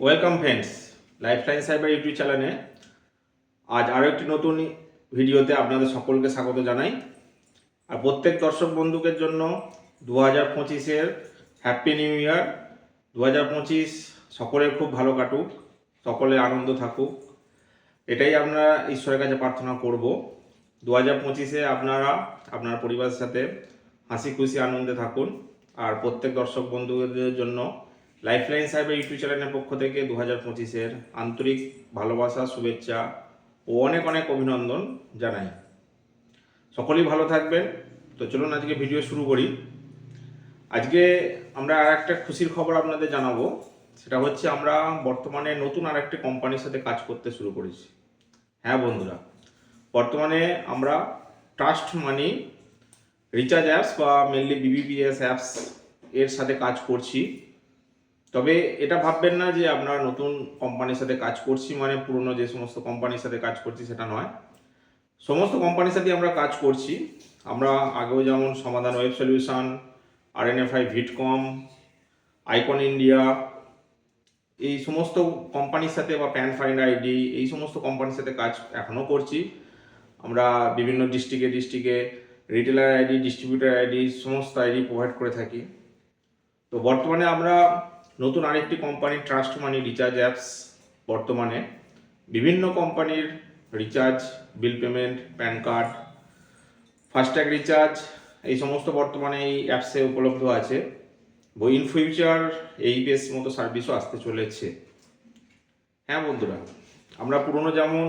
Welcome friends lifeline cyber YouTube চ্যানেলে আজ আরও একটি নতুন ভিডিওতে আপনাদের সকলকে স্বাগত জানাই। আর প্রত্যেক দর্শক বন্ধুকের জন্য দু হাজার পঁচিশের হ্যাপি নিউ ইয়ার দু হাজার পঁচিশ সকলের খুব ভালো কাটুক সকলে আনন্দ থাকুক। এটাই আমরা ঈশ্বরের কাছে প্রার্থনা করব। দু হাজার পঁচিশে আপনারা, আপনার পরিবারের সাথে হাসি খুশি আনন্দে থাকুন। আর প্রত্যেক দর্শক বন্ধুদের জন্য লাইফলাইন সাহেবের ইউটিউব চ্যানেলের পক্ষ থেকে দু হাজার পঁচিশের আন্তরিক ভালোবাসা, শুভেচ্ছা ও অনেক অনেক অভিনন্দন জানাই। সকলেই ভালো থাকবেন। তো চলুন আজকে ভিডিও শুরু করি। আজকে আমরা আর একটা খুশির খবর আপনাদের জানাব। সেটা হচ্ছে আমরা বর্তমানে নতুন আর একটি কোম্পানির সাথে কাজ করতে শুরু করেছি। হ্যাঁ বন্ধুরা, বর্তমানে আমরা ট্রাস্ট মানি, রিচার্জ অ্যাপস বা মেনলি বিবিপিএস অ্যাপস এর সাথে কাজ করছি। তবে এটা ভাববেন না যে আমরা নতুন কোম্পানির সাথে কাজ করছি মানে পুরনো যে সমস্ত কোম্পানির সাথে কাজ করছি সেটা নয়। সমস্ত কোম্পানির সাথে আমরা কাজ করছি। আমরা আগেও যেমন Samadhan web solution RNFI Vitcom Icon India এই সমস্ত কোম্পানির সাথে বা প্যান ফাইন্ড আইডি এই সমস্ত কোম্পানির সাথে কাজ এখনও করছি। আমরা বিভিন্ন ডিস্ট্রিক্টে ডিস্ট্রিক্টে রিটেলার আইডি ডিস্ট্রিবিউটার আইডি সমস্ত আইডি প্রোভাইড করে থাকি। তো বর্তমানে আমরা নতুন আরেকটি company trust money recharge apps বর্তমানে। বিভিন্ন কোম্পানির recharge bill payment PAN card FASTag recharge এই সমস্ত বর্তমানে এই অ্যাপসে উপলব্ধ আছে। বই ইন ফিউচার এই বেস মতো সার্ভিসও আসতে চলেছে। হ্যাঁ বন্ধুরা, আমরা পুরনো যেমন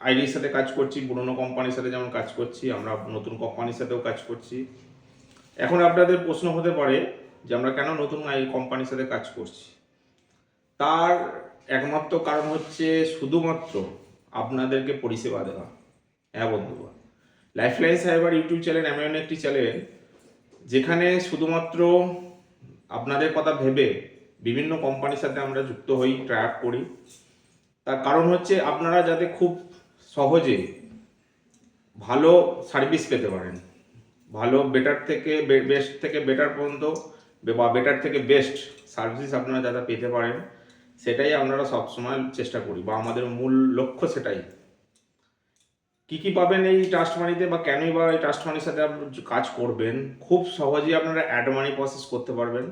আইডির সাথে কাজ করছি, পুরনো কোম্পানির সাথে যেমন কাজ করছি, আমরা নতুন কোম্পানির সাথেও কাজ করছি। এখন আপনাদের প্রশ্ন হতে পারে যে আমরা কেন নতুন এই কোম্পানির সাথে কাজ করছি। তার একমাত্র কারণ হচ্ছে শুধুমাত্র আপনাদেরকে পরিষেবা দেওয়া। হ্যাঁ বন্ধুরা লাইফলাইন সাইবার ইউটিউব চ্যানেল এমন একটি চ্যানেল যেখানে শুধুমাত্র আপনাদের কথা ভেবে বিভিন্ন কোম্পানির সাথে আমরা যুক্ত হই ট্র্যাক করি। তার কারণ হচ্ছে আপনারা যাতে খুব সহজে ভালো সার্ভিস পেতে পারেন। ভালো বেটার থেকে বেস্ট থেকে বেটার পর্যন্ত বা বেটার থেকে বেস্ট সার্ভিস আপনারা যাতে পেতে পারেন, সেটাই আপনারা সবসময় চেষ্টা করি বা আমাদের মূল লক্ষ্য সেটাই। কি কি পাবেন এই ট্রাস্ট মানিতে বা কেনই বা এই ট্রাস্ট মানির সাথে কাজ করবেন, খুব সহজেই আপনারা অ্যাড মানি প্রসেস করতে পারবেন।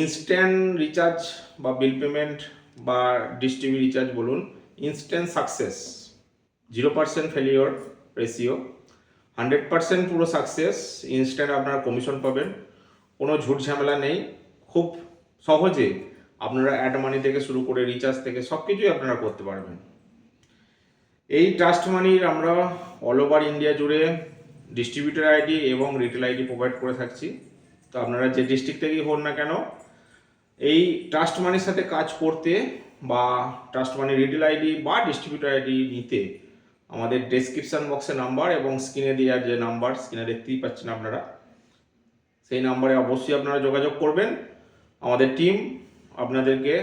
ইনস্ট্যান্ট রিচার্জ বা বিল পেমেন্ট বা ডিস্ট্রিবি রিচার্জ বলুন instant success zero percent failure ratio hundred percent পুরো সাকসেস ইনস্ট্যান্ট আপনারা কমিশন পাবেন। কোনো ঝুট ঝামেলা নেই। খুব সহজে আপনারা অ্যাড মানি থেকে শুরু করে রিচার্জ থেকে সব কিছুই আপনারা করতে পারবেন। এই ট্রাস্ট মানির আমরা অল ওভার ইন্ডিয়া জুড়ে ডিস্ট্রিবিউটার আইডি এবং রিটেল আইডি প্রোভাইড করে থাকছি। তো আপনারা যে ডিস্ট্রিক্ট থেকেই হন না কেন, এই ট্রাস্ট মানির সাথে কাজ করতে বা ট্রাস্ট মানি রিটেল আইডি বা ডিস্ট্রিবিউটার আইডি নিতে আমাদের ডেসক্রিপশন বক্সে নাম্বার এবং স্ক্রিনে দেওয়ার যে নাম্বার স্ক্রিনে দেখতেই পাচ্ছেন আপনারা। সেই নাম্বারে অবশ্যই আপনারা যোগাযোগ করবেন। আমাদের টিম আপনাদেরকে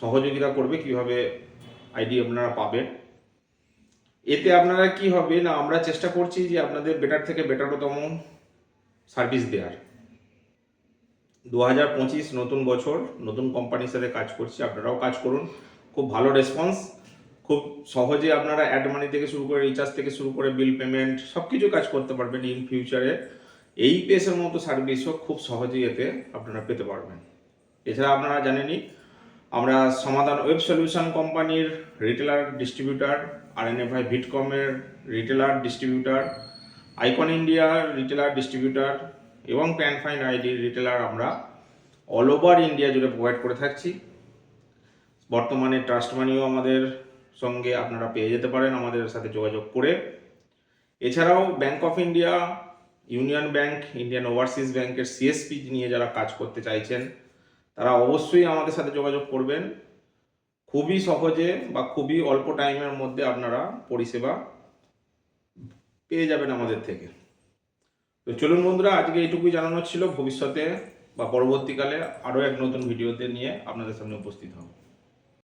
সহযোগিতা করবে কীভাবে আইডি আপনারা পাবেন। এতে আপনারা কি হবে না, আমরা চেষ্টা করছি যে আপনাদের বেটার থেকে বেটারতম সার্ভিস দেওয়ার দু হাজার পঁচিশ নতুন বছর, নতুন কোম্পানির সাথে কাজ করছি, আপনারাও কাজ করুন। খুব ভালো রেসপন্স খুব সহজে আপনারা অ্যাড মানি থেকে শুরু করে রিচার্জ থেকে শুরু করে বিল পেমেন্ট সব কিছু কাজ করতে পারবেন ইন ফিউচারে এই পেসের মতো সার্ভিসও খুব সহজেই এতে আপনারা পেতে পারবেন। এছাড়া আপনারা জানেনই, আমরা সমাধান ওয়েব সলিউশন কোম্পানির retailer distributor R N F I ভিটকমের retailer distributor Icon ইন্ডিয়ার রিটেলার ডিস্ট্রিবিউটার এবং প্যান ফাইন আইডির রিটেলার আমরা অল ওভার ইন্ডিয়া জুড়ে প্রোভাইড করে থাকছি। বর্তমানে ট্রাস্ট মানিও আমাদের সঙ্গে আপনারা পেয়ে যেতে পারেন আমাদের সাথে যোগাযোগ করে। এছাড়াও Bank of India Union Bank, Indian Overseas ব্যাংকের সিএসপি নিয়ে যারা কাজ করতে চাইছেন, তারা অবশ্যই আমাদের সাথে যোগাযোগ করবেন। খুবই সহজে বা খুবই অল্প টাইমের মধ্যে আপনারা পরিষেবা পেয়ে যাবেন আমাদের থেকে। তো চলুন বন্ধুরা, আজকে এইটুকুই জানানো ছিল। ভবিষ্যতে বা পরবর্তীকালে আরও এক নতুন ভিডিওতে নিয়ে আপনাদের সামনে উপস্থিত হব।